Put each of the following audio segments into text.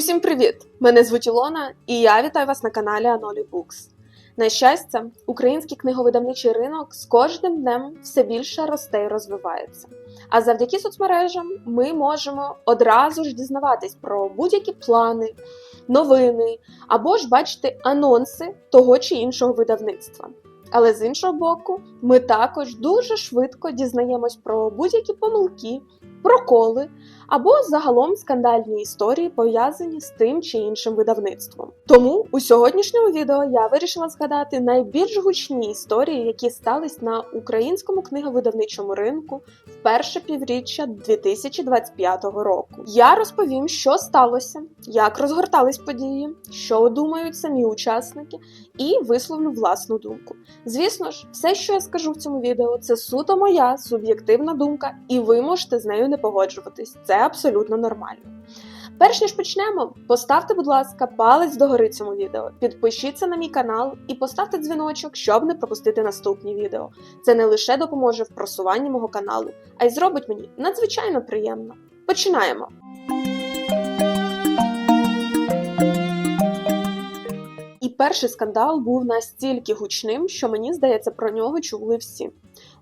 Усім привіт! Мене звуть Ілона, і я вітаю вас на каналі Анолі Букс. На щастя, український книговидавничий ринок з кожним днем все більше росте і розвивається. А завдяки соцмережам ми можемо одразу ж дізнаватись про будь-які плани, новини або ж бачити анонси того чи іншого видавництва. Але з іншого боку, ми також дуже швидко дізнаємось про будь-які помилки, проколи або загалом скандальні історії пов'язані з тим чи іншим видавництвом. Тому у сьогоднішньому відео я вирішила згадати найбільш гучні історії, які стались на українському книговидавничому ринку в перше півріччя 2025 року. Я розповім, що сталося, як розгортались події, що думають самі учасники, і висловлю власну думку. Звісно ж, все, що я скажу в цьому відео, це суто моя суб'єктивна думка, і ви можете з нею не погоджуватись. Це абсолютно нормально. Перш ніж почнемо, поставте, будь ласка, палець догори цьому відео, підпишіться на мій канал і поставте дзвіночок, щоб не пропустити наступні відео. Це не лише допоможе в просуванні мого каналу, а й зробить мені надзвичайно приємно. Починаємо! І перший скандал був настільки гучним, що мені здається, про нього чули всі.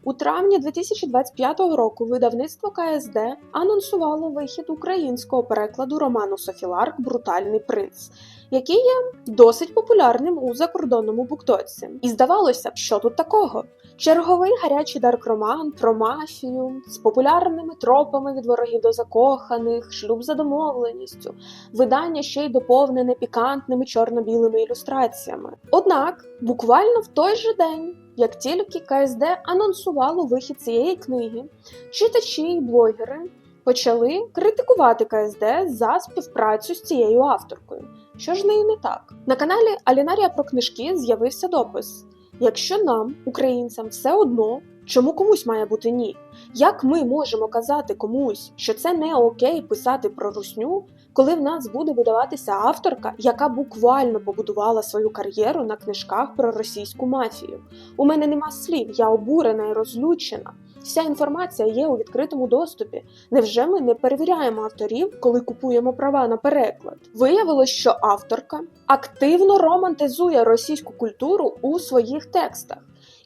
У травні 2025 року видавництво КСД анонсувало вихід українського перекладу роману Софіларк Брутальний принц, який є досить популярним у закордонному буктоці. І здавалося б, що тут такого? Черговий гарячий дарк-роман про мафію з популярними тропами від ворогів до закоханих, шлюб за домовленістю, видання ще й доповнене пікантними чорно-білими ілюстраціями. Однак, буквально в той же день. Як тільки КСД анонсувало вихід цієї книги, читачі і блогери почали критикувати КСД за співпрацю з цією авторкою. Що ж нею не так? На каналі Алінарія про книжки з'явився допис: якщо нам, українцям, все одно, чому комусь має бути ні? Як ми можемо казати комусь, що це не окей писати про русню, коли в нас буде видаватися авторка, яка буквально побудувала свою кар'єру на книжках про російську мафію? У мене нема слів, я обурена і розлючена. Вся інформація є у відкритому доступі. Невже ми не перевіряємо авторів, коли купуємо права на переклад? Виявилось, що авторка активно романтизує російську культуру у своїх текстах.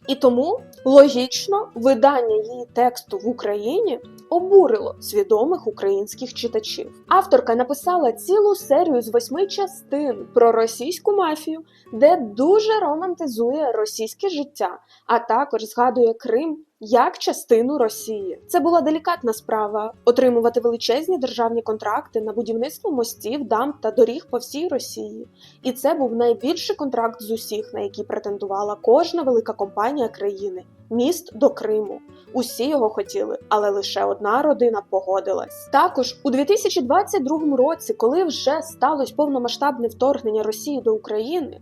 І тому логічно видання її тексту в Україні обурило свідомих українських читачів. Авторка написала цілу серію з восьми частин про російську мафію, де дуже романтизує російське життя, а також згадує Крим. Як частину Росії це була делікатна справа отримувати величезні державні контракти на будівництво мостів, дамб та доріг по всій Росії. І це був найбільший контракт з усіх, на який претендувала кожна велика компанія країни міст до Криму. Усі його хотіли, але лише одна родина погодилась. Також у 2022 році, коли вже сталося повномасштабне вторгнення Росії до України.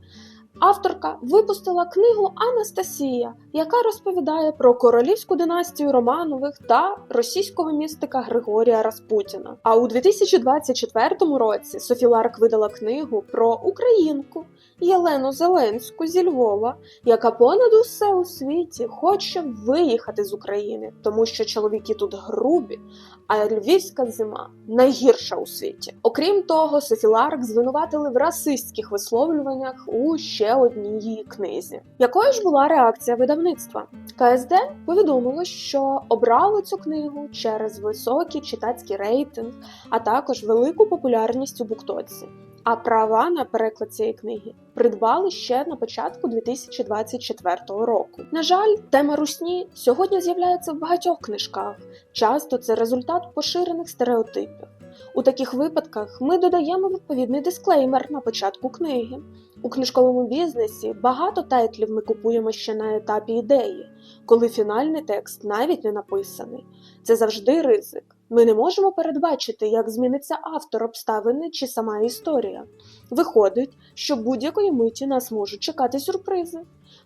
Авторка випустила книгу Анастасія, яка розповідає про королівську династію Романових та російського містика Григорія Распутіна. А у 2024 році Софі Ларк видала книгу про українку Єлену Зеленську зі Львова, яка понад усе у світі хоче виїхати з України, тому що чоловіки тут грубі, а львівська зима найгірша у світі. Окрім того, Софі Ларк звинуватили в расистських висловлюваннях у ще одній її книзі. Якою ж була реакція видавництва? КСД повідомило, що обрало цю книгу через високий читацький рейтинг, а також велику популярність у буктоці. А права на переклад цієї книги придбали ще на початку 2024 року. На жаль, тема русні сьогодні з'являється в багатьох книжках. Часто це результат поширених стереотипів. У таких випадках ми додаємо відповідний дисклеймер на початку книги. У книжковому бізнесі багато тайтлів ми купуємо ще на етапі ідеї, коли фінальний текст навіть не написаний. Це завжди ризик. Ми не можемо передбачити, як зміниться автор обставини чи сама історія. Виходить, що будь-якої миті нас можуть чекати сюрпризи.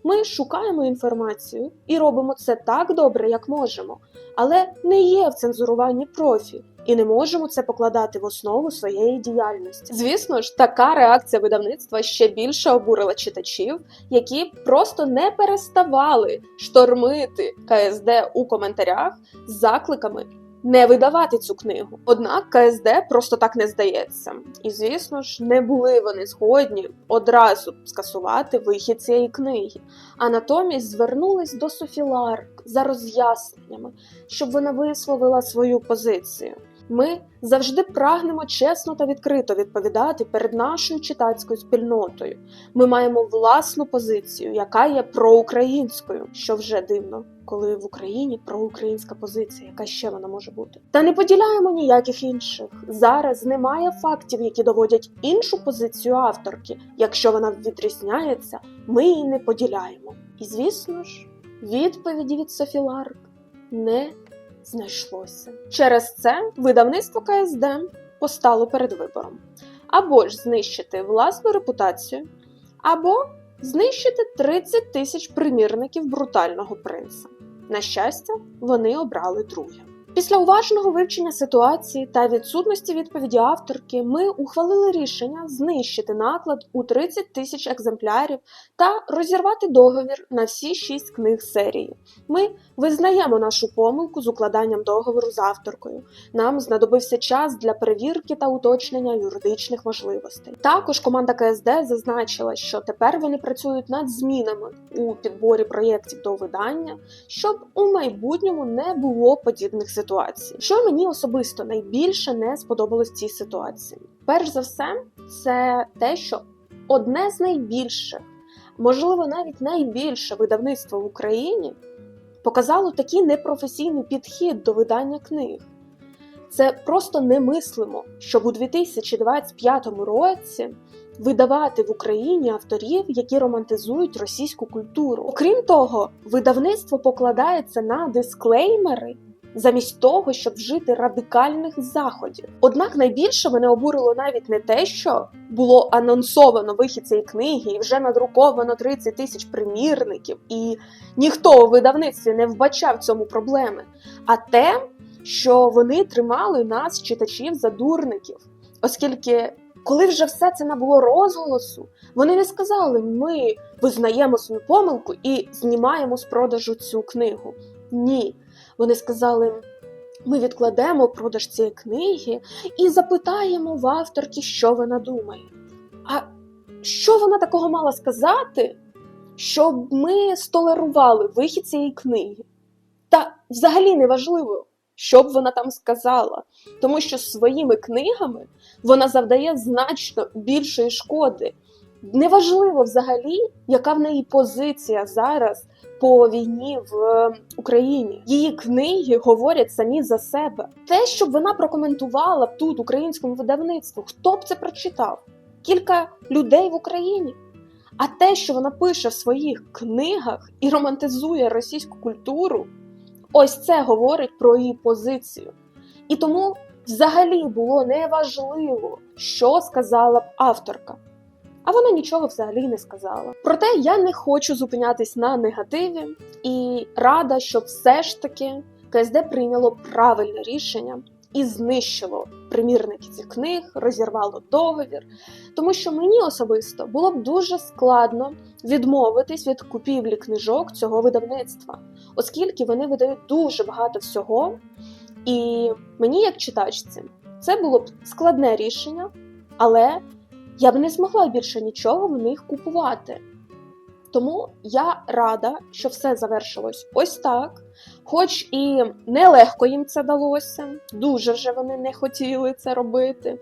Ми шукаємо інформацію і робимо це так добре, як можемо, але не є в цензуруванні профі. І не можемо це покладати в основу своєї діяльності. Звісно ж, така реакція видавництва ще більше обурила читачів, які просто не переставали штормити КСД у коментарях з закликами не видавати цю книгу. Однак КСД просто так не здається. І звісно ж, не були вони згодні одразу скасувати вихід цієї книги, а натомість звернулись до Софі Ларк за роз'ясненнями, щоб вона висловила свою позицію. Ми завжди прагнемо чесно та відкрито відповідати перед нашою читацькою спільнотою. Ми маємо власну позицію, яка є проукраїнською, що вже дивно, коли в Україні проукраїнська позиція, яка ще вона може бути. Та не поділяємо ніяких інших. Зараз немає фактів, які доводять іншу позицію авторки. Якщо вона відрізняється, ми її не поділяємо. І звісно ж, відповіді від Софі Ларк не знайшлося. Через це видавництво КСД постало перед вибором: або ж знищити власну репутацію, або знищити 30 тисяч примірників брутального принца. На щастя, вони обрали друге. Після уважного вивчення ситуації та відсутності відповіді авторки ми ухвалили рішення знищити наклад у 30 тисяч екземплярів та розірвати договір на всі шість книг серії. Ми визнаємо нашу помилку з укладанням договору з авторкою. Нам знадобився час для перевірки та уточнення юридичних можливостей. Також команда КСД зазначила, що тепер вони працюють над змінами у підборі проєктів до видання, щоб у майбутньому не було подібних ситуацій. Що мені особисто найбільше не сподобалось в цій ситуації? Перш за все, це те, що одне з найбільших, можливо, навіть найбільше видавництво в Україні показало такий непрофесійний підхід до видання книг. Це просто немислимо, щоб у 2025 році видавати в Україні авторів, які романтизують російську культуру. Окрім того, видавництво покладається на дисклеймери. Замість того, щоб вжити радикальних заходів. Однак найбільше мене обурило навіть не те, що було анонсовано вихід цієї книги, і вже надруковано 30 тисяч примірників, і ніхто у видавництві не вбачав цьому проблеми, а те, що вони тримали нас, читачів, за дурників, оскільки. Коли вже все це набуло розголосу, вони не сказали: ми визнаємо свою помилку і знімаємо з продажу цю книгу. Ні, вони сказали: ми відкладемо продаж цієї книги і запитаємо в авторки, що вона думає. А що вона такого мала сказати, щоб ми столерували вихід цієї книги? Та взагалі не важливо, що б вона там сказала, тому що своїми книгами вона завдає значно більшої шкоди. Неважливо взагалі, яка в неї позиція зараз по війні в Україні. Її книги говорять самі за себе. Те, щоб вона прокоментувала тут українському видавництву, хто б це прочитав? Кілька людей в Україні. А те, що вона пише в своїх книгах і романтизує російську культуру, ось це говорить про її позицію. І тому взагалі було неважливо, що сказала б авторка. А вона нічого взагалі не сказала. Проте я не хочу зупинятись на негативі і рада, що все ж таки КСД прийняло правильне рішення і знищило примірники цих книг, розірвало договір, тому що мені особисто було б дуже складно відмовитись від купівлі книжок цього видавництва, оскільки вони видають дуже багато всього. І мені, як читачці, це було б складне рішення, але я б не змогла більше нічого в них купувати. Тому я рада, що все завершилось ось так. Хоч і нелегко їм це далося, дуже вже вони не хотіли це робити.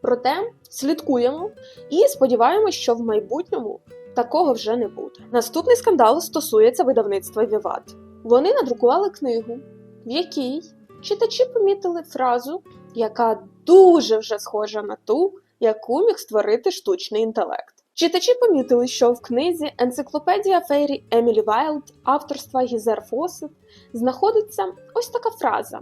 Проте слідкуємо і сподіваємось, що в майбутньому такого вже не буде. Наступний скандал стосується видавництва Віват. Вони надрукували книгу, в якій читачі помітили фразу, яка дуже вже схожа на ту, яку міг створити штучний інтелект. Читачі помітили, що в книзі Енциклопедія Фейрі Емілі Вайлд авторства Гізер Фосет знаходиться ось така фраза.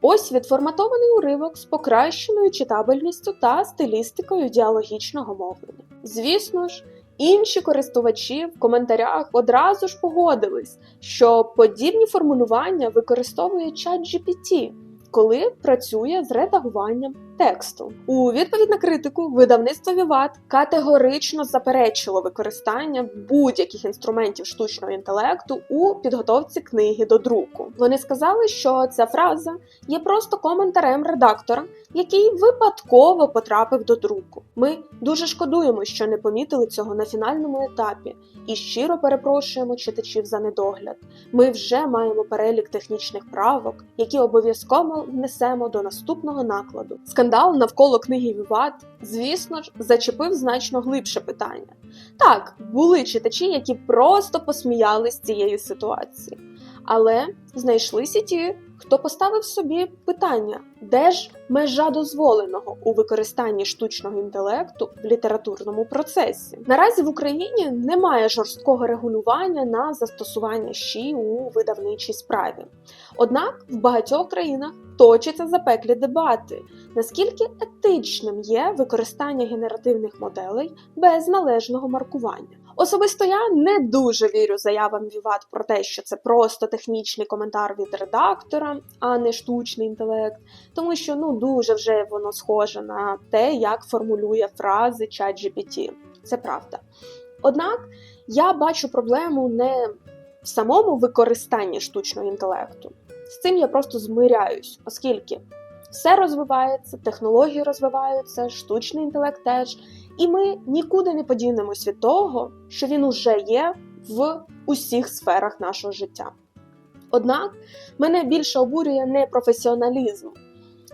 Ось відформатований уривок з покращеною читабельністю та стилістикою діалогічного мовлення. Звісно ж, інші користувачі в коментарях одразу ж погодились, що подібні формулювання використовує чат GPT, коли працює з редагуванням тексту. У відповідь на критику видавництво Віват категорично заперечило використання будь-яких інструментів штучного інтелекту у підготовці книги до друку. Вони сказали, що ця фраза є просто коментарем редактора, який випадково потрапив до друку. Ми дуже шкодуємо, що не помітили цього на фінальному етапі, і щиро перепрошуємо читачів за недогляд. Ми вже маємо перелік технічних правок, які обов'язково внесемо до наступного накладу. Скандал навколо книги Віват, звісно ж, зачепив значно глибше питання. Так, були читачі, які просто посміялись з цієї ситуації. Але знайшлися ті, хто поставив собі питання, де ж межа дозволеного у використанні штучного інтелекту в літературному процесі. Наразі в Україні немає жорсткого регулювання на застосування ЩІ у видавничій справі. Однак в багатьох країнах точаться запеклі дебати, наскільки етичним є використання генеративних моделей без належного маркування. Особисто я не дуже вірю заявам Віват про те, що це просто технічний коментар від редактора, а не штучний інтелект, тому що ну дуже вже воно схоже на те, як формулює фрази ChatGPT. Це правда. Однак я бачу проблему не в самому використанні штучного інтелекту. З цим я просто змиряюсь, оскільки все розвивається, технології розвиваються, штучний інтелект теж. І ми нікуди не подінемось від того, що він уже є в усіх сферах нашого життя. Однак мене більше обурює не професіоналізм.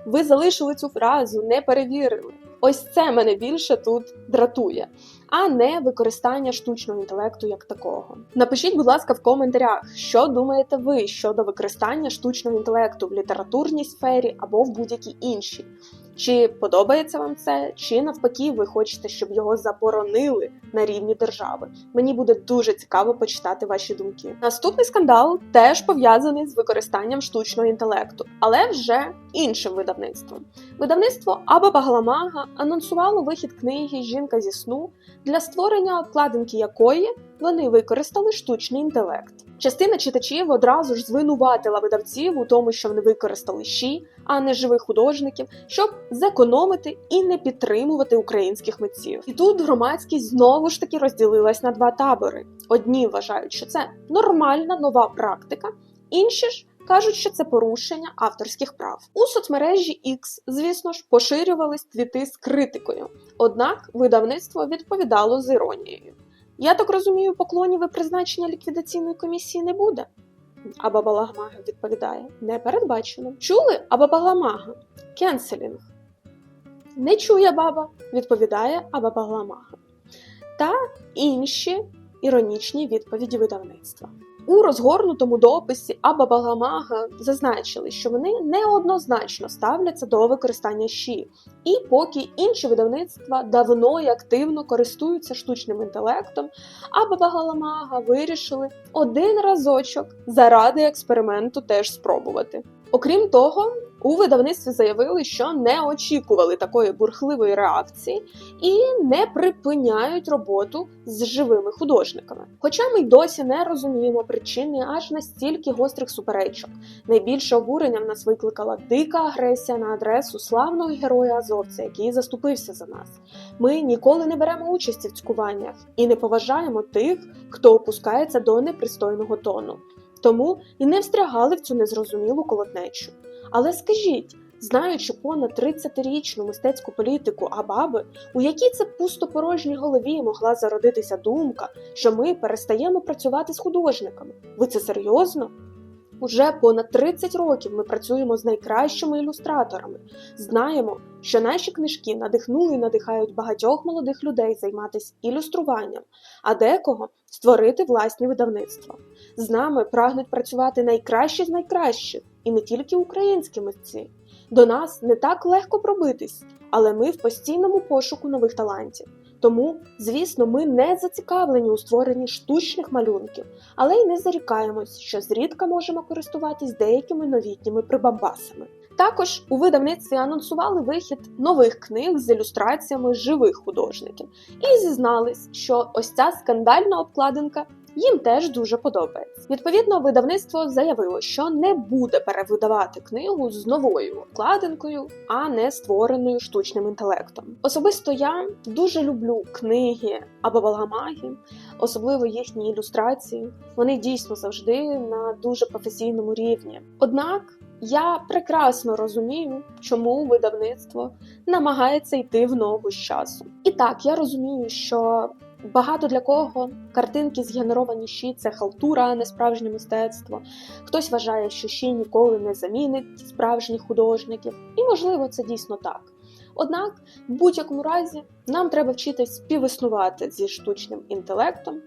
Ви залишили цю фразу, не перевірили. Ось це мене більше тут дратує, а не використання штучного інтелекту як такого. Напишіть, будь ласка, в коментарях, що думаєте ви щодо використання штучного інтелекту в літературній сфері або в будь-якій іншій. Чи подобається вам це, чи навпаки, ви хочете, щоб його заборонили на рівні держави? Мені буде дуже цікаво почитати ваші думки. Наступний скандал теж пов'язаний з використанням штучного інтелекту, але вже іншим видавництвом. Видавництво Аба Багаламага анонсувало вихід книги Жінка зі сну, для створення обкладинки якої вони використали штучний інтелект. Частина читачів одразу ж звинуватила видавців у тому, що вони використали щі, а не живих художників, щоб зекономити і не підтримувати українських митців. І тут громадськість знову ж таки розділилась на два табори: одні вважають, що це нормальна нова практика, інші ж. Кажуть, що це порушення авторських прав. У соцмережі X, звісно ж, поширювались твіти з критикою. Однак видавництво відповідало з іронією. Я так розумію, поклонів і призначення ліквідаційної комісії не буде. А Бабалагмага відповідає: не передбачено. Чули Абабаламага? Кенселінг. Не чує баба, відповідає Абабаламага. Та інші іронічні відповіді видавництва. У розгорнутому дописі Аба Багамага зазначили, що вони неоднозначно ставляться до використання щі, і поки інші видавництва давно і активно користуються штучним інтелектом, Аба Багаламага вирішили один разочок заради експерименту теж спробувати. Окрім того, у видавництві заявили, що не очікували такої бурхливої реакції і не припиняють роботу з живими художниками. Хоча ми й досі не розуміємо причини аж настільки гострих суперечок. Найбільше обурення в нас викликала дика агресія на адресу славного героя Азовця, який заступився за нас. Ми ніколи не беремо участі в цькуваннях і не поважаємо тих, хто опускається до непристойного тону. Тому і не встрягали в цю незрозумілу колотнечу. Але скажіть, знаючи понад 30-річну мистецьку політику Абаби, у якій це пустопорожній голові могла зародитися думка, що ми перестаємо працювати з художниками. Ви це серйозно? Уже понад 30 років ми працюємо з найкращими ілюстраторами. Знаємо, що наші книжки надихнули і надихають багатьох молодих людей займатися ілюструванням, а декого створити власні видавництва. З нами прагнуть працювати найкращі з найкращих, і не тільки українські митці. До нас не так легко пробитись, але ми в постійному пошуку нових талантів. Тому, звісно, ми не зацікавлені у створенні штучних малюнків, але й не зарікаємось, що зрідка можемо користуватись деякими новітніми прибамбасами. Також у видавництві анонсували вихід нових книг з ілюстраціями живих художників і зізнались, що ось ця скандальна обкладинка їм теж дуже подобається. Відповідно, видавництво заявило, що не буде перевидавати книгу з новою вкладинкою, а не створеною штучним інтелектом. Особисто я дуже люблю книги або балгамаги, особливо їхні ілюстрації. Вони дійсно завжди на дуже професійному рівні. Однак я прекрасно розумію, чому видавництво намагається йти в ногу з часом. І так, я розумію, що багато для кого картинки згенеровані щі це халтура, а не справжнє мистецтво. Хтось вважає, що щі ніколи не замінить справжніх художників, і можливо це дійсно так. Однак, в будь-якому разі, нам треба вчитись співіснувати зі штучним інтелектом.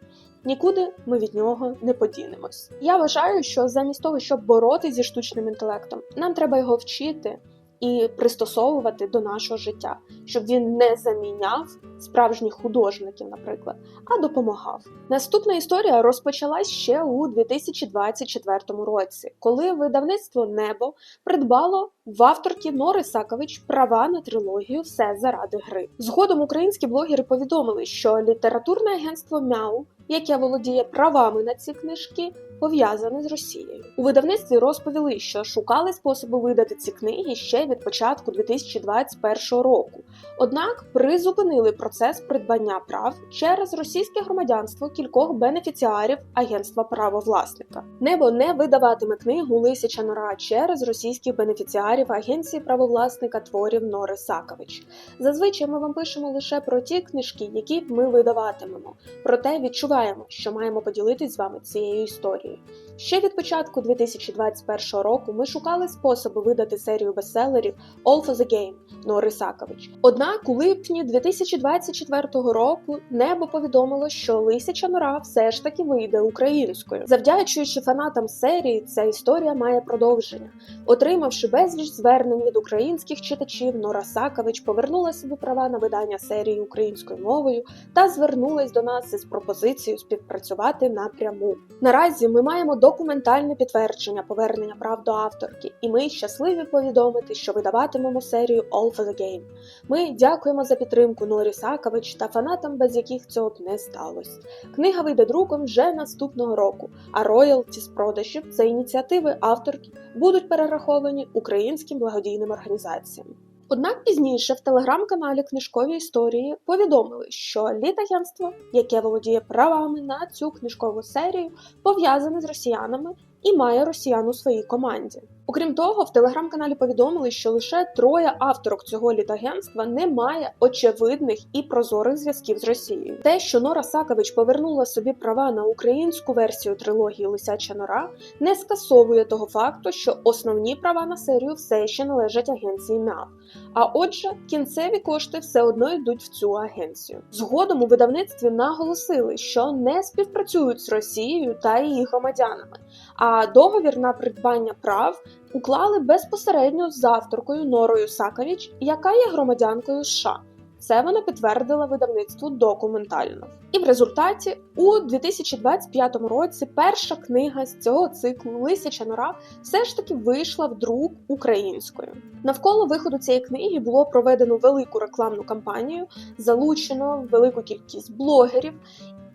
Нікуди ми від нього не подінемось. Я вважаю, що замість того, щоб боротися зі штучним інтелектом, нам треба його вчити і пристосовувати до нашого життя, щоб він не заміняв справжніх художників, наприклад, а допомагав. Наступна історія розпочалась ще у 2024 році, коли видавництво Небо придбало в авторки Нори Сакович права на трилогію Все заради гри. Згодом українські блогери повідомили, що літературне агентство Мяу, яке володіє правами на ці книжки, пов'язане з Росією. У видавництві розповіли, що шукали способи видати ці книги ще від початку 2021 року. Однак призупинили процес придбання прав через російське громадянство кількох бенефіціарів агентства правовласника. Небо не видаватиме книгу Лисяча Нора через російських бенефіціарів агенції правовласника творів Нори Сакович. Зазвичай ми вам пишемо лише про ті книжки, які ми видаватимемо. Проте відчуваємо, що маємо поділитись з вами цією історією. Ще від початку 2021 року ми шукали способи видати серію бестселерів All for the Game Нори Сакович. Однак у липні 2024 року небо повідомило, що Лисяча нора все ж таки вийде українською. Завдячуючи фанатам серії, ця історія має продовження. Отримавши безліч звернень від українських читачів, Нора Сакович повернула собі права на видання серії українською мовою та звернулась до нас із пропозицією співпрацювати напряму. Наразі ми маємо документальне підтвердження повернення прав до авторки, і ми щасливі повідомити, що видаватимемо серію All for the Game. Ми дякуємо за підтримку Норі Сакович та фанатам, без яких цього б не сталося. Книга вийде друком вже наступного року, а роялті з продажів за ініціативи авторки будуть перераховані українським благодійним організаціям. Однак пізніше в телеграм-каналі Книжкові історії повідомили, що літагентство, яке володіє правами на цю книжкову серію, пов'язане з росіянами і має росіян у своїй команді. Окрім того, в телеграм-каналі повідомили, що лише троє авторок цього літагентства не має очевидних і прозорих зв'язків з Росією. Те, що Нора Сакович повернула собі права на українську версію трилогії Лисяча Нора, не скасовує того факту, що основні права на серію все ще належать агенції МЯВ. А отже, кінцеві кошти все одно йдуть в цю агенцію. Згодом у видавництві наголосили, що не співпрацюють з Росією та її громадянами, а договір на придбання прав уклали безпосередньо з авторкою Норою Сакович, яка є громадянкою США. Це вона підтвердила видавництву документально. І в результаті у 2025 році перша книга з цього циклу Лисяча нора все ж таки вийшла в друк українською. Навколо виходу цієї книги було проведено велику рекламну кампанію, залучено велику кількість блогерів.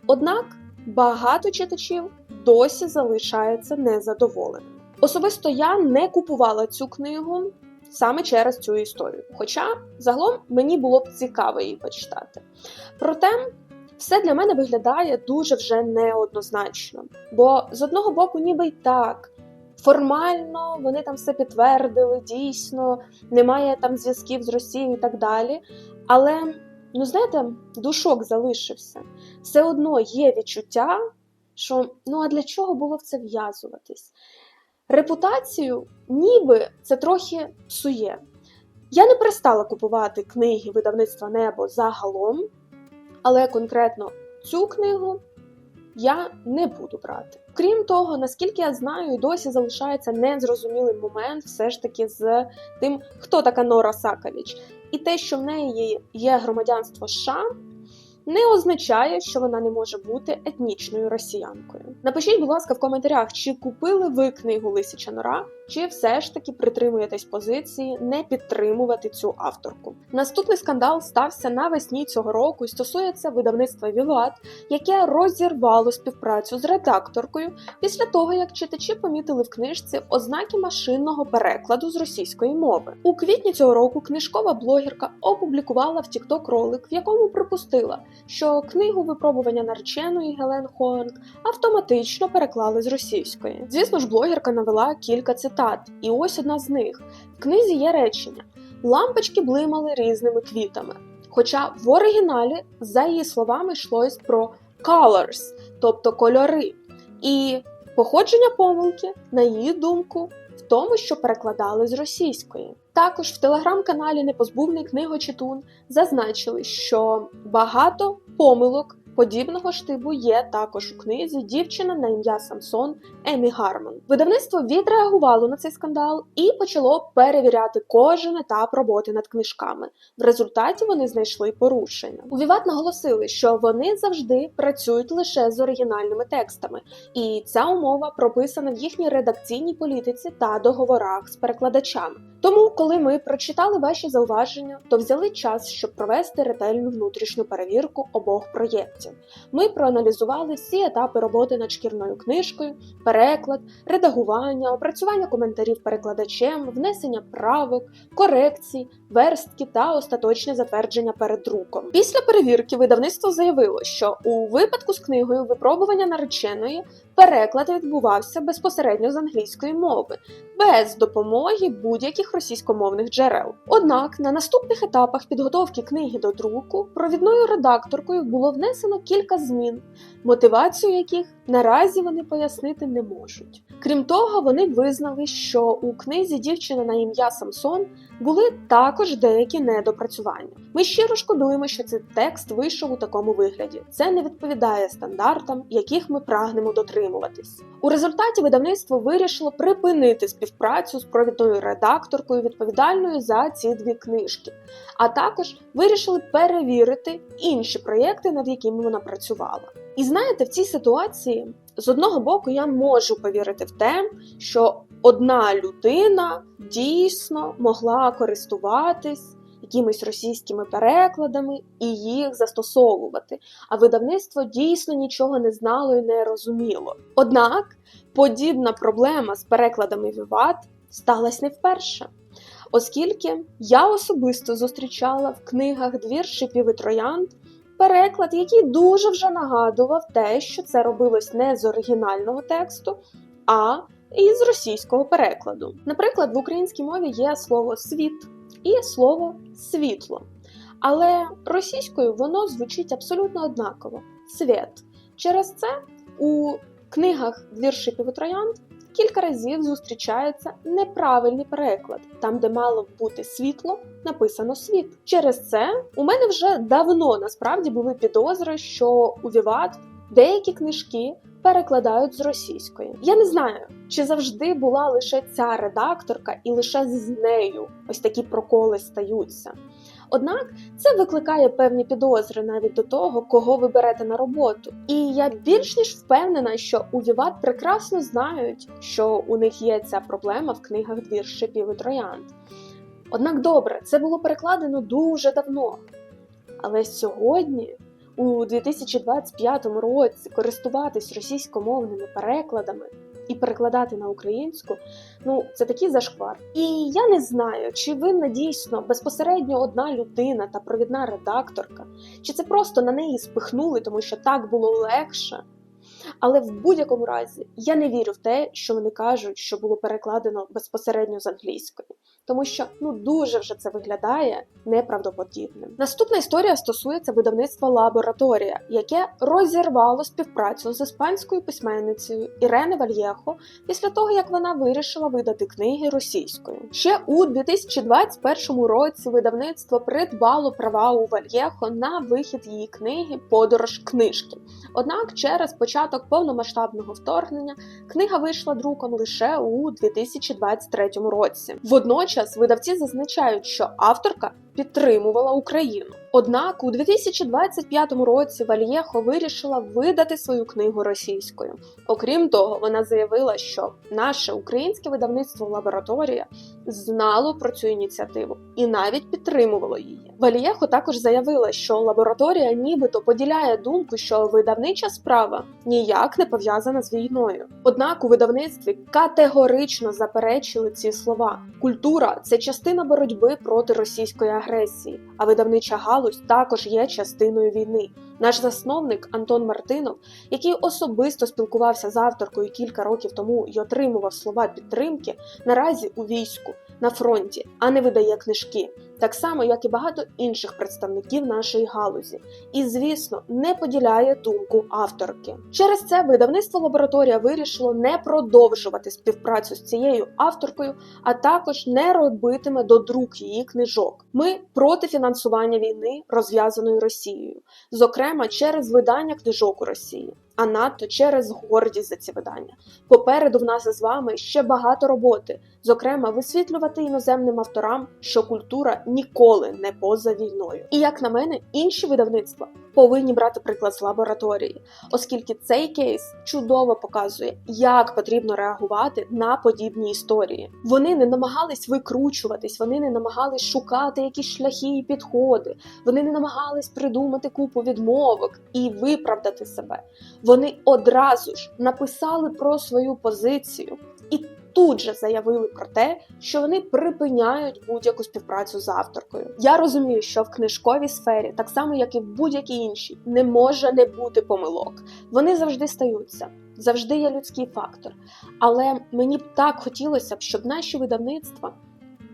Однак багато читачів досі залишається незадоволеними. Особисто я не купувала цю книгу саме через цю історію. Хоча загалом мені було б цікаво її почитати. Проте все для мене виглядає дуже вже неоднозначно. Бо з одного боку, ніби й так. Формально вони там все підтвердили, дійсно, немає там зв'язків з Росією і так далі. Але, ну знаєте, душок залишився. Все одно є відчуття, що ну а для чого було в це в'язуватись? Репутацію, ніби це трохи псує. Я не перестала купувати книги видавництва Небо загалом, але конкретно цю книгу я не буду брати. Крім того, наскільки я знаю, досі залишається незрозумілий момент все ж таки з тим, хто така Нора Сакавіч, І те, що в неї є громадянство США, не означає, що вона не може бути етнічною росіянкою. Напишіть, будь ласка, в коментарях, чи купили ви книгу Лисича Нора, чи все ж таки притримуєтесь позиції не підтримувати цю авторку. Наступний скандал стався навесні цього року і стосується видавництва Віват, яке розірвало співпрацю з редакторкою після того, як читачі помітили в книжці ознаки машинного перекладу з російської мови. У квітні цього року книжкова блогерка опублікувала в TikTok ролик, в якому припустила, що книгу випробування нареченої Гелен Хоанг автоматично переклали з російської. Звісно ж, блогерка навела кілька цитат, і ось одна з них: в книзі є речення: лампочки блимали різними квітами. Хоча в оригіналі, за її словами, йшлось про colors, тобто кольори. І походження помилки, на її думку, в тому, що перекладали з російської. Також в телеграм-каналі Непозбувний книгочитун зазначили, що багато помилок подібного штибу є також у книзі Дівчина на ім'я Самсон Емі Гармон. Видавництво відреагувало на цей скандал і почало перевіряти кожен етап роботи над книжками. В результаті вони знайшли порушення. У Віват наголосили, що вони завжди працюють лише з оригінальними текстами, і ця умова прописана в їхній редакційній політиці та договорах з перекладачами. Тому, коли ми прочитали ваші зауваження, то взяли час, щоб провести ретельну внутрішню перевірку обох проєктів. Ми проаналізували всі етапи роботи над шкірною книжкою, переклад, редагування, опрацювання коментарів перекладачем, внесення правок, корекцій, верстки та остаточне затвердження перед друком. Після перевірки видавництво заявило, що у випадку з книгою випробування нареченої переклад відбувався безпосередньо з англійської мови, без допомоги будь-яких російськомовних джерел. Однак на наступних етапах підготовки книги до друку провідною редакторкою було внесено кілька змін, мотивацію яких наразі вони пояснити не можуть. Крім того, вони визнали, що у книзі дівчина на ім'я Самсон були також деякі недопрацювання. Ми щиро шкодуємо, що цей текст вийшов у такому вигляді. Це не відповідає стандартам, яких ми прагнемо дотримуватись. У результаті видавництво вирішило припинити співпрацю з провідною редакторкою, відповідальною за ці дві книжки, а також вирішили перевірити інші проєкти, над якими вона працювала. І знаєте, в цій ситуації з одного боку я можу повірити в те, що одна людина дійсно могла користуватись якимись російськими перекладами і їх застосовувати, а видавництво дійсно нічого не знало і не розуміло. Однак подібна проблема з перекладами Віват сталася не вперше. Оскільки я особисто зустрічала в книгах двір шипів і троянд переклад, який дуже вже нагадував те, що це робилось не з оригінального тексту, а із російського перекладу. Наприклад, в українській мові є слово світ і слово світло. Але російською воно звучить абсолютно однаково світ. Через це у книгах двір шипів і троянд кілька разів зустрічається неправильний переклад, там, де мало бути світло, написано світ. Через це у мене вже давно насправді були підозри, що у Віват деякі книжки перекладають з російської. Я не знаю, чи завжди була лише ця редакторка, і лише з нею ось такі проколи стаються. Однак це викликає певні підозри навіть до того, кого ви берете на роботу. І я більш ніж впевнена, що у Віват прекрасно знають, що у них є ця проблема в книгах двір шипів і троянд. Однак добре, це було перекладено дуже давно. Але сьогодні, у 2025 році, користуватись російськомовними перекладами і перекладати на українську, ну це такий зашквар. І я не знаю, чи винна дійсно безпосередньо одна людина та провідна редакторка, чи це просто на неї спихнули, тому що так було легше. Але в будь-якому разі я не вірю в те, що вони кажуть, що було перекладено безпосередньо з англійської, тому що ну дуже вже це виглядає неправдоподібним. Наступна історія стосується видавництва лабораторія, яке розірвало співпрацю з іспанською письменницею Ірене Вальєхо після того, як вона вирішила видати книги російською. Ще у 2021 році видавництво придбало права у Вальєхо на вихід її книги Подорож книжки. Однак через початок повномасштабного вторгнення книга вийшла друком лише у 2023 році. Водночас видавці зазначають, що авторка підтримувала Україну. Однак у 2025 році Вальєхо вирішила видати свою книгу російською. Окрім того, вона заявила, що наше українське видавництво лабораторія знало про цю ініціативу і навіть підтримувало її. Вальєхо також заявила, що лабораторія нібито поділяє думку, що видавнича справа ніяк не пов'язана з війною. Однак у видавництві категорично заперечили ці слова. Культура це частина боротьби проти російської агресії, а видавнича галузь також є частиною війни. Наш засновник Антон Мартинов, який особисто спілкувався з авторкою кілька років тому і отримував слова підтримки, наразі у війську на фронті, а не видає книжки, так само як і багато інших представників нашої галузі, і, звісно, не поділяє думку авторки. Через це видавництво лабораторія вирішило не продовжувати співпрацю з цією авторкою, а також не робитиме додрук її книжок. Ми проти фінансування війни, розв'язаної Росією, зокрема через видання книжок у Росії. А надто через гордість за ці видання. Попереду в нас із вами ще багато роботи, зокрема, висвітлювати іноземним авторам, що культура ніколи не поза війною. І як на мене, інші видавництва повинні брати приклад з лабораторії, оскільки цей кейс чудово показує, як потрібно реагувати на подібні історії. Вони не намагались викручуватись, вони не намагались шукати якісь шляхи і підходи, вони не намагались придумати купу відмовок і виправдати себе. Вони одразу ж написали про свою позицію і тут же заявили про те, що вони припиняють будь-яку співпрацю з авторкою. Я розумію, що в книжковій сфері, так само як і в будь-якій іншій, не може не бути помилок. Вони завжди стаються. Завжди є людський фактор. Але мені б так хотілося б, щоб наші видавництва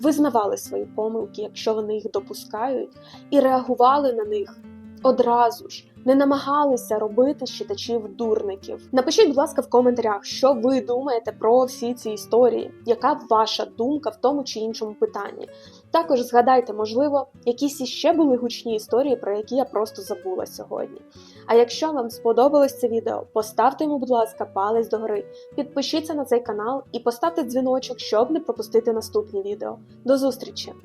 визнавали свої помилки, якщо вони їх допускають, і реагували на них одразу ж. Не намагалися робити читачів дурників. Напишіть, будь ласка, в коментарях, що ви думаєте про всі ці історії, яка ваша думка в тому чи іншому питанні. Також згадайте, можливо, якісь іще були гучні історії, про які я просто забула сьогодні. А якщо вам сподобалось це відео, поставте йому, будь ласка, палець догори, підпишіться на цей канал і поставте дзвіночок, щоб не пропустити наступні відео. До зустрічі!